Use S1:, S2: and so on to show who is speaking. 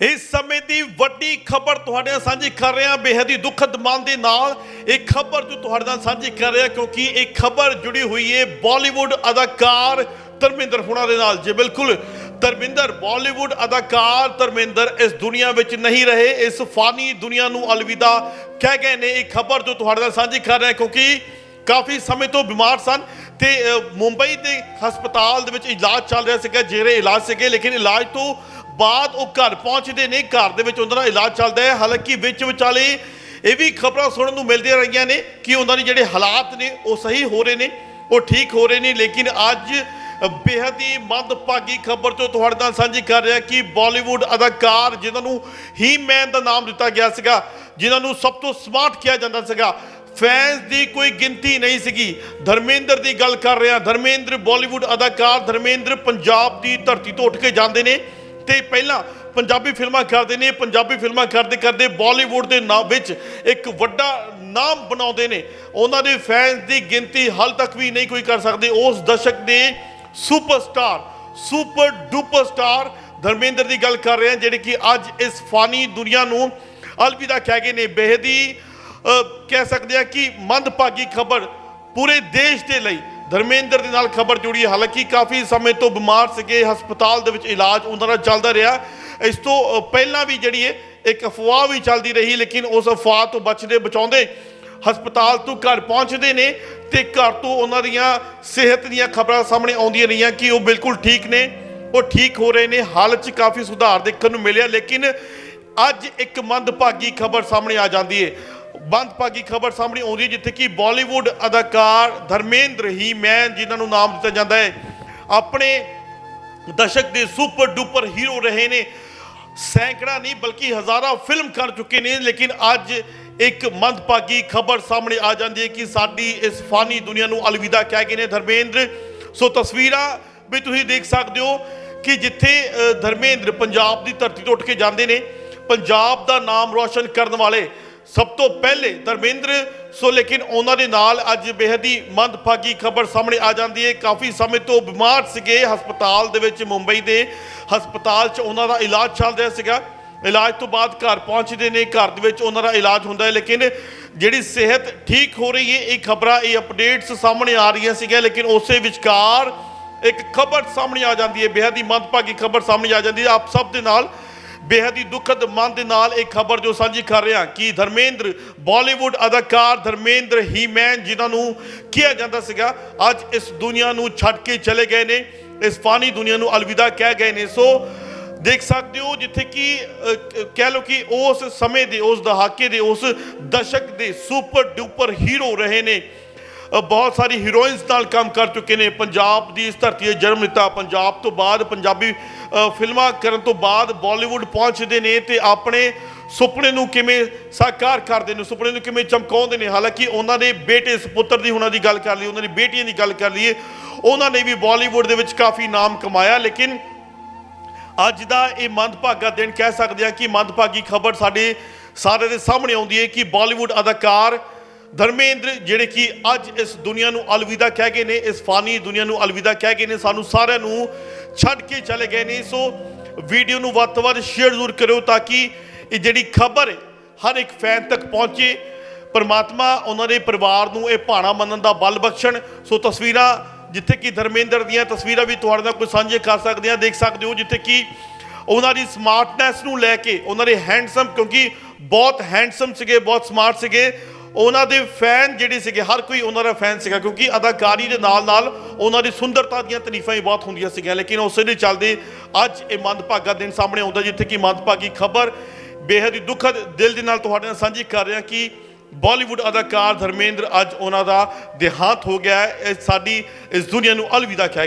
S1: ਇਸ ਸਮੇਂ ਦੀ ਵੱਡੀ ਖਬਰ ਤੁਹਾਡੇ ਨਾਲ ਸਾਂਝੀ ਕਰ ਰਿਹਾ ਹਾਂ ਬੇਹੱਦ ਹੀ ਦੁਖਦ ਮਨ ਦੇ ਨਾਲ ਇਹ ਖਬਰ ਜੋ ਤੁਹਾਡੇ ਨਾਲ ਸਾਂਝੀ ਕਰ ਰਿਹਾ, ਕਿਉਂਕਿ ਇਹ ਖਬਰ ਜੁੜੀ ਹੋਈ ਹੈ ਬਾਲੀਵੁੱਡ ਅਦਾਕਾਰ ਧਰਮਿੰਦਰ ਹੁਣਾ ਦੇ ਨਾਲ। ਜੀ ਬਿਲਕੁਲ, ਧਰਮਿੰਦਰ, ਬਾਲੀਵੁੱਡ ਅਦਾਕਾਰ ਧਰਮਿੰਦਰ ਇਸ ਦੁਨੀਆ ਵਿੱਚ ਨਹੀਂ ਰਹੇ, ਇਸ ਫਾਨੀ ਦੁਨੀਆ ਨੂੰ ਅਲਵਿਦਾ ਕਹਿ ਗਏ ਨੇ। ਇਹ ਖਬਰ ਜੋ ਤੁਹਾਡੇ ਨਾਲ ਸਾਂਝੀ ਕਰ ਰਿਹਾ, ਕਿਉਂਕਿ ਕਾਫੀ ਸਮੇਂ ਤੋਂ ਬਿਮਾਰ ਸਨ ਤੇ ਮੁੰਬਈ ਦੇ ਹਸਪਤਾਲ ਦੇ ਵਿੱਚ ਇਲਾਜ ਚੱਲ ਰਿਹਾ ਸੀਗਾ, ਜਿਹੜੇ ਇਲਾਜ ਸੀਗੇ, ਲੇਕਿਨ ਇਲਾਜ ਤੋਂ ਬਾਅਦ ਉਹ ਘਰ ਪਹੁੰਚਦੇ ਨੇ, ਘਰ ਦੇ ਵਿੱਚ ਉਹਨਾਂ ਦਾ ਇਲਾਜ ਚੱਲਦਾ ਹੈ। ਹਾਲਾਂਕਿ ਵਿੱਚ ਵਿਚਾਲੇ ਇਹ ਵੀ ਖਬਰਾਂ ਸੁਣਨ ਨੂੰ ਮਿਲਦੀਆਂ ਰਹੀਆਂ ਨੇ ਕਿ ਉਹਨਾਂ ਦੇ ਜਿਹੜੇ ਹਾਲਾਤ ਨੇ, ਉਹ ਸਹੀ ਹੋ ਰਹੇ ਨੇ, ਉਹ ਠੀਕ ਹੋ ਰਹੇ ਨੇ, ਲੇਕਿਨ ਅੱਜ ਬੇਹੱਦ ਹੀ ਮੰਦਭਾਗੀ ਖਬਰ ਤੋਂ ਤੁਹਾਡੇ ਨਾਲ ਸਾਂਝੀ ਕਰ ਰਿਹਾ ਕਿ ਬਾਲੀਵੁੱਡ ਅਦਾਕਾਰ ਜਿਨ੍ਹਾਂ ਨੂੰ ਹੀ ਮੈਨ ਦਾ ਨਾਮ ਦਿੱਤਾ ਗਿਆ ਸੀਗਾ, ਜਿਨ੍ਹਾਂ ਨੂੰ ਸਭ ਤੋਂ ਸਮਾਰਟ ਕਿਹਾ ਜਾਂਦਾ ਸੀਗਾ, ਫੈਨਸ ਦੀ ਕੋਈ ਗਿਣਤੀ ਨਹੀਂ ਸੀਗੀ। ਧਰਮੇਂਦਰ ਦੀ ਗੱਲ ਕਰ ਰਿਹਾ, ਧਰਮੇਂਦਰ ਬਾਲੀਵੁੱਡ ਅਦਾਕਾਰ ਧਰਮੇਂਦਰ ਪੰਜਾਬ ਦੀ ਧਰਤੀ ਤੋਂ ਉੱਠ ਕੇ ਜਾਂਦੇ ਨੇ। ਤੇ ਪਹਿਲਾਂ ਪੰਜਾਬੀ ਫਿਲਮਾਂ ਕਰਦੇ ਨੇ ਪੰਜਾਬੀ ਫਿਲਮਾਂ ਕਰਦੇ ਕਰਦੇ ਬਾਲੀਵੁੱਡ ਦੇ ਨਾਮ ਵਿੱਚ ਇੱਕ ਵੱਡਾ ਨਾਮ ਬਣਾਉਂਦੇ ਨੇ। ਉਹਨਾਂ ਦੇ ਫੈਨਸ ਦੀ ਗਿਣਤੀ ਹਾਲ ਤੱਕ ਵੀ ਨਹੀਂ ਕੋਈ ਕਰ ਸਕਦੇ। ਉਸ ਦਸ਼ਕ ਦੇ superstar super duper star Dharmendra ਦੀ ਗੱਲ ਕਰ ਰਹੇ ਹਾਂ ਜਿਹੜੇ ਕਿ ਅੱਜ ਇਸ ਫਾਨੀ ਦੁਨੀਆ ਨੂੰ ਅਲਵਿਦਾ ਕਹਿ ਗਏ ਨੇ। ਬੇਹਦੀ ਅ, ਕਹਿ ਸਕਦੇ ਆ ਕਿ ਮੰਦਭਾਗੀ ਖਬਰ ਪੂਰੇ ਦੇਸ਼ ਦੇ ਲਈ ਧਰਮੇਂਦਰ ਦੇ ਨਾਲ ਖਬਰ ਜੁੜੀ ਹੈ। ਹਾਲਾਂਕਿ ਕਾਫੀ ਸਮੇਂ ਤੋਂ ਬਿਮਾਰ ਸੀਗੇ, ਹਸਪਤਾਲ ਦੇ ਵਿੱਚ ਇਲਾਜ ਉਹਨਾਂ ਦਾ ਚੱਲਦਾ ਰਿਹਾ। ਇਸ ਤੋਂ ਪਹਿਲਾਂ ਵੀ ਜਿਹੜੀ ਹੈ ਇੱਕ ਅਫਵਾਹ ਵੀ ਚੱਲਦੀ ਰਹੀ, ਲੇਕਿਨ ਉਸ ਅਫਵਾਹ ਤੋਂ ਬਚਦੇ, ਬਚਾਉਂਦੇ ਹਸਪਤਾਲ ਤੋਂ ਘਰ ਪਹੁੰਚਦੇ ਨੇ ਤੇ ਘਰ ਤੋਂ ਉਹਨਾਂ ਦੀਆਂ ਸਿਹਤ ਦੀਆਂ ਖਬਰਾਂ ਸਾਹਮਣੇ ਆਉਂਦੀਆਂ ਰਹੀਆਂ ਕਿ ਉਹ ਬਿਲਕੁਲ ਠੀਕ ਨੇ, ਉਹ ਠੀਕ ਹੋ ਰਹੇ ਨੇ। ਹਾਲਤ 'ਚ ਕਾਫੀ ਸੁਧਾਰ ਦੇਖਣ ਨੂੰ ਮਿਲਿਆ, ਲੇਕਿਨ ਅੱਜ ਇੱਕ ਮੰਦਭਾਗੀ ਖਬਰ ਸਾਹਮਣੇ ਆ ਜਾਂਦੀ ਹੈ। ਮੰਦਭਾਗੀ ਖਬਰ ਸਾਹਮਣੇ ਆਉਂਦੀ ਹੈ ਜਿੱਥੇ ਕਿ ਬਾਲੀਵੁੱਡ ਅਦਾਕਾਰ ਧਰਮੇਂਦਰ ਹੀ ਮੈਨ ਜਿਨ੍ਹਾਂ ਨੂੰ ਨਾਮ ਦਿੱਤਾ ਜਾਂਦਾ ਹੈ ਆਪਣੇ ਦਸ਼ਕ ਦੇ ਸੁਪਰ ਡੂਪਰ ਹੀਰੋ ਰਹੇ ਨੇ। ਸੈਂਕੜਾ ਨਹੀਂ ਬਲਕਿ ਹਜ਼ਾਰਾਂ ਫਿਲਮ ਕਰ ਚੁੱਕੇ ਨੇ ਲੇਕਿਨ ਅੱਜ ਇੱਕ ਮੰਦਭਾਗੀ ਖਬਰ ਸਾਹਮਣੇ ਆ ਜਾਂਦੀ ਹੈ ਕਿ ਸਾਡੀ ਇਸ ਫਾਨੀ ਦੁਨੀਆ ਨੂੰ ਅਲਵਿਦਾ ਕਹਿ ਗਏ ਨੇ ਧਰਮੇਂਦਰ। ਸੋ ਤਸਵੀਰਾਂ ਵੀ ਤੁਸੀਂ ਦੇਖ ਸਕਦੇ ਹੋ ਕਿ ਜਿੱਥੇ ਅ, ਧਰਮੇਂਦਰ ਪੰਜਾਬ ਦੀ ਧਰਤੀ ਤੋਂ ਉੱਠ ਕੇ ਜਾਂਦੇ ਨੇ ਪੰਜਾਬ ਦਾ ਨਾਮ ਰੋਸ਼ਨ ਕਰਨ ਵਾਲੇ ਸਭ ਤੋਂ ਪਹਿਲੇ ਧਰਮਿੰਦਰ, ਸੋ ਲੇਕਿਨ ਉਹਨਾਂ ਦੇ ਨਾਲ ਅੱਜ ਬੇਹੱਦ ਹੀ ਮੰਦਭਾਗੀ ਖਬਰ ਸਾਹਮਣੇ ਆ ਜਾਂਦੀ ਹੈ। ਕਾਫੀ ਸਮੇਂ ਤੋਂ ਬਿਮਾਰ ਸੀਗੇ ਹਸਪਤਾਲ ਦੇ ਵਿੱਚ ਮੁੰਬਈ ਦੇ। ਹਸਪਤਾਲ 'ਚ ਉਹਨਾਂ ਦਾ ਇਲਾਜ ਚੱਲ ਰਿਹਾ ਸੀਗਾ। ਇਲਾਜ ਤੋਂ ਬਾਅਦ ਘਰ ਪਹੁੰਚਦੇ ਨੇ। ਘਰ ਦੇ ਵਿੱਚ ਉਹਨਾਂ ਦਾ ਇਲਾਜ ਹੁੰਦਾ ਹੈ, ਲੇਕਿਨ ਜਿਹੜੀ ਸਿਹਤ ਠੀਕ ਹੋ ਰਹੀ ਹੈ, ਇਹ ਖਬਰਾਂ, ਇਹ ਅਪਡੇਟਸ ਸਾਹਮਣੇ ਆ ਰਹੀਆਂ ਸੀਗੀਆਂ, ਲੇਕਿਨ ਉਸੇ ਵਿਚਕਾਰ ਇੱਕ ਖਬਰ ਸਾਹਮਣੇ ਆ ਜਾਂਦੀ ਹੈ। ਬੇਹੱਦ ਹੀ ਮੰਦਭਾਗੀ ਖਬਰ ਸਾਹਮਣੇ ਆ ਜਾਂਦੀ ਹੈ। ਆਪ ਸਭ ਦੇ ਨਾਲ ਬੇਹੱਦ ਹੀ ਦੁਖਦ ਮਨ ਦੇ ਨਾਲ ਇਹ ਖਬਰ ਜੋ ਸਾਂਝੀ ਕਰ ਰਿਹਾ ਕਿ ਧਰਮੇਂਦਰ, ਬਾਲੀਵੁੱਡ ਅਦਾਕਾਰ ਧਰਮੇਂਦਰ ਹੀ ਮੈਨ ਜਿਨ੍ਹਾਂ ਨੂੰ ਕਿਹਾ ਜਾਂਦਾ ਸੀਗਾ, ਅੱਜ ਇਸ ਦੁਨੀਆ ਨੂੰ ਛੱਡ ਕੇ ਚਲੇ ਗਏ ਨੇ, ਇਸ ਫਾਨੀ ਦੁਨੀਆ ਨੂੰ ਅਲਵਿਦਾ ਕਹਿ ਗਏ ਨੇ। ਸੋ ਦੇਖ ਸਕਦੇ ਹੋ ਜਿੱਥੇ ਕਿ, ਕਹਿ ਲਓ ਕਿ ਉਸ ਸਮੇਂ ਦੇ, ਉਸ ਦਹਾਕੇ ਦੇ, ਉਸ ਦਸ਼ਕ ਦੇ ਸੁਪਰ ਡੂਪਰ ਹੀਰੋ ਰਹੇ ਨੇ। ਬਹੁਤ ਸਾਰੀ ਹੀਰੋਇਨਸ ਨਾਲ ਕੰਮ ਕਰ ਚੁੱਕੇ ਨੇ। ਪੰਜਾਬ ਦੀ ਇਸ ਧਰਤੀ 'ਤੇ ਜਨਮ ਲਿੱਤਾ। ਪੰਜਾਬ ਤੋਂ ਬਾਅਦ ਪੰਜਾਬੀ ਫਿਲਮਾਂ ਕਰਨ ਤੋਂ ਬਾਅਦ ਬਾਲੀਵੁੱਡ ਪਹੁੰਚਦੇ ਨੇ ਤੇ ਆਪਣੇ ਸੁਪਨੇ ਨੂੰ ਕਿਵੇਂ ਸਾਕਾਰ ਕਰਦੇ ਨੇ, ਸੁਪਨੇ ਨੂੰ ਕਿਵੇਂ ਚਮਕਾਉਂਦੇ ਨੇ। ਹਾਲਾਂਕਿ ਉਹਨਾਂ ਦੇ ਬੇਟੇ ਸੁਪੁੱਤਰ ਦੀ ਉਹਨਾਂ ਦੀ ਗੱਲ ਕਰ ਲਈ ਉਹਨਾਂ ਦੀ ਬੇਟੀਆਂ ਦੀ ਗੱਲ ਕਰ ਲਈਏ, ਉਹਨਾਂ ਨੇ ਵੀ ਬਾਲੀਵੁੱਡ ਦੇ ਵਿੱਚ ਕਾਫੀ ਨਾਮ ਕਮਾਇਆ। ਲੇਕਿਨ ਅੱਜ ਦਾ ਇਹ ਮੰਦਭਾਗਾ ਦਿਨ ਕਹਿ ਸਕਦੇ ਹਾਂ ਕਿ ਮੰਦਭਾਗੀ ਖਬਰ ਸਾਡੇ ਸਾਰੇ ਦੇ ਸਾਹਮਣੇ ਆਉਂਦੀ ਹੈ ਕਿ ਬਾਲੀਵੁੱਡ ਅਦਾਕਾਰ ਧਰਮੇਂਦਰ ਜਿਹੜੇ ਕਿ ਅੱਜ ਇਸ ਦੁਨੀਆ ਨੂੰ ਅਲਵਿਦਾ ਕਹਿ ਗਏ ਨੇ, ਇਸ ਫਾਨੀ ਦੁਨੀਆ ਨੂੰ ਅਲਵਿਦਾ ਕਹਿ ਗਏ ਨੇ, ਸਾਨੂੰ ਸਾਰਿਆਂ ਨੂੰ ਛੱਡ ਕੇ ਚਲੇ ਗਏ ਨੇ। ਸੋ ਵੀਡੀਓ ਨੂੰ ਵੱਧ ਤੋਂ ਵੱਧ ਸ਼ੇਅਰ ਜ਼ਰੂਰ ਕਰਿਓ ਤਾਂ ਕਿ ਇਹ ਜਿਹੜੀ ਖਬਰ ਹਰ ਇੱਕ ਫੈਨ ਤੱਕ ਪਹੁੰਚੇ। ਪਰਮਾਤਮਾ ਉਹਨਾਂ ਦੇ ਪਰਿਵਾਰ ਨੂੰ ਇਹ ਭਾਣਾ ਮੰਨਣ ਦਾ ਬਲ ਬਖਸ਼ਣ। ਸੋ ਤਸਵੀਰਾਂ ਜਿੱਥੇ ਕਿ ਧਰਮੇਂਦਰ ਦੀਆਂ ਤਸਵੀਰਾਂ ਵੀ ਤੁਹਾਡੇ ਨਾਲ ਕੋਈ ਸਾਂਝੇ ਕਰ ਸਕਦੇ ਆ ਦੇਖ ਸਕਦੇ ਹੋ, ਜਿੱਥੇ ਕਿ ਉਹਨਾਂ ਦੀ ਸਮਾਰਟਨੈਸ ਨੂੰ ਲੈ ਕੇ, ਉਹਨਾਂ ਦੇ ਹੈਂਡਸਮ ਕਿਉਂਕਿ ਬਹੁਤ ਹੈਂਡਸਮ ਸੀਗੇ, ਬਹੁਤ ਸਮਾਰਟ ਸੀਗੇ। ਉਹਨਾਂ ਦੇ ਫੈਨ ਜਿਹੜੇ ਸੀਗੇ, ਹਰ ਕੋਈ ਉਹਨਾਂ ਦਾ ਫੈਨ ਸੀਗਾ, ਕਿਉਂਕਿ ਅਦਾਕਾਰੀ ਦੇ ਨਾਲ ਨਾਲ ਉਹਨਾਂ ਦੀ ਸੁੰਦਰਤਾ ਦੀਆਂ ਤਾਰੀਫਾਂ ਵੀ ਬਹੁਤ ਹੁੰਦੀਆਂ ਸੀਗੀਆਂ, ਲੇਕਿਨ ਉਸੇ ਦੇ ਚੱਲਦੇ ਅੱਜ ਇਹ ਮੰਦਭਾਗਾ ਦਿਨ ਸਾਹਮਣੇ ਆਉਂਦਾ, ਜਿੱਥੇ ਕਿ ਮੰਦਭਾਗੀ ਖਬਰ ਬੇਹੱਦ ਹੀ ਦੁਖਦ ਦਿਲ ਦੇ ਨਾਲ ਤੁਹਾਡੇ ਨਾਲ ਸਾਂਝੀ ਕਰ ਰਿਹਾ ਕਿ ਬਾਲੀਵੁੱਡ ਅਦਾਕਾਰ ਧਰਮੇਂਦਰ ਅੱਜ ਉਹਨਾਂ ਦਾ ਦੇਹਾਂਤ ਹੋ ਗਿਆ ਹੈ, ਇਹ ਸਾਡੀ ਇਸ ਦੁਨੀਆ ਨੂੰ ਅਲਵਿਦਾ ਕਹਿ ਗਏ।